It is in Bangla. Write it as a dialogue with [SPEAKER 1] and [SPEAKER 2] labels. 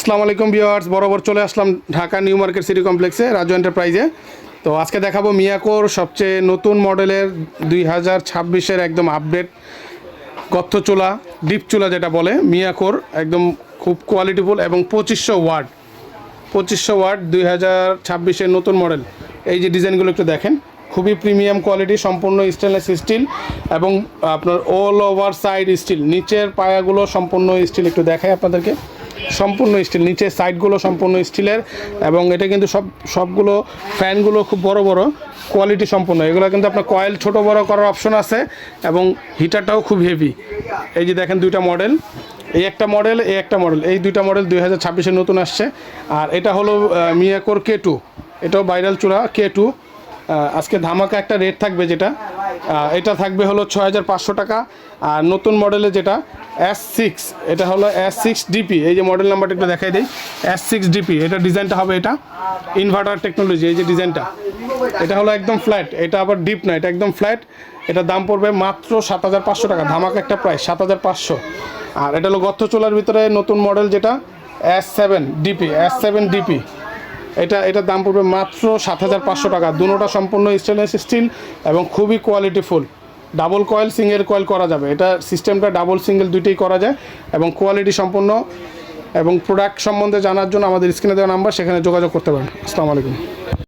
[SPEAKER 1] আসসালামু আলাইকুম ভিউয়ার্স, বরাবর চলে আসলাম ঢাকা নিউ মার্কেট সিটি কমপ্লেক্সে, রাজু এন্টারপ্রাইজে। তো আজকে দেখাবো মিয়াকোর সবচেয়ে নতুন মডেলের দুই হাজার ছাব্বিশের একদম আপডেট গর্ত চুলা, ডিপ চুলা যেটা বলে, মিয়াকোর একদম খুব কোয়ালিটিফুল এবং পঁচিশশো ওয়ার্ড পঁচিশশো ওয়ার্ড দুই হাজার ছাব্বিশের নতুন মডেল। এই যে ডিজাইনগুলো একটু দেখেন, খুবই প্রিমিয়াম কোয়ালিটি সম্পূর্ণ স্টেনলেস স্টিল এবং আপনার অল ওভার সাইড স্টিল নিচের পায়াগুলো সম্পূর্ণ স্টিল একটু দেখায় আপনাদেরকে। সম্পূর্ণ স্টিল নিচের সাইডগুলো সম্পূর্ণ স্টিলের এবং এটা কিন্তু সব, সবগুলো ফ্যানগুলো খুব বড় বড়, কোয়ালিটি সম্পূর্ণ। এগুলো কিন্তু আপনার কয়েল ছোট বড় করার অপশন আছে এবং হিটারটাও খুব হেভি। এই যে দেখেন দুইটা মডেল, এই একটা মডেল, এই একটা মডেল, এই দুইটা মডেল দুই হাজার ছাব্বিশে নতুন আসছে। আর এটা হলো মিয়াকোর কে টু, এটাও ভাইরাল চূড়া কে টু। আজকে ধামাকা একটা রেট থাকবে যেটা। এটা থাকবে হলো ছয় হাজার পাঁচশো টাকা। আর নতুন মডেলে যেটা এস সিক্স এটা হলো এস সিক্স ডিপি এই যে মডেল নাম্বারটা একটু দেখাই দিই। এস সিক্স ডিপি এটা ডিজাইনটা হবে এটা ইনভার্টার টেকনোলজি এই যে ডিজাইনটা এটা হলো একদম ফ্ল্যাট এটা আবার ডিপ না, এটা একদম ফ্ল্যাট এটা দাম পড়বে মাত্র সাত হাজার পাঁচশো টাকা, ধামাকা একটা প্রাইস সাত হাজার পাঁচশো। আর এটা হলো গর্ত চোলার ভিতরে নতুন মডেল যেটা S seven DP S seven DP এটা, এটার দাম পড়বে মাত্র সাত হাজার পাঁচশো টাকা। দুটোটা সম্পূর্ণ স্টেনলেস স্টিল এবং খুবই qualityful double coil single coil করা যাবে। এটা সিস্টেমটা ডাবল সিঙ্গেল দুইটাই করা যায় এবং কোয়ালিটি সম্পূর্ণ এবং প্রোডাক্ট সম্বন্ধে জানার জন্য আমাদের স্ক্রিনে দেওয়া নাম্বার সেখানে যোগাযোগ করতে পারেন। আসসালামু আলাইকুম।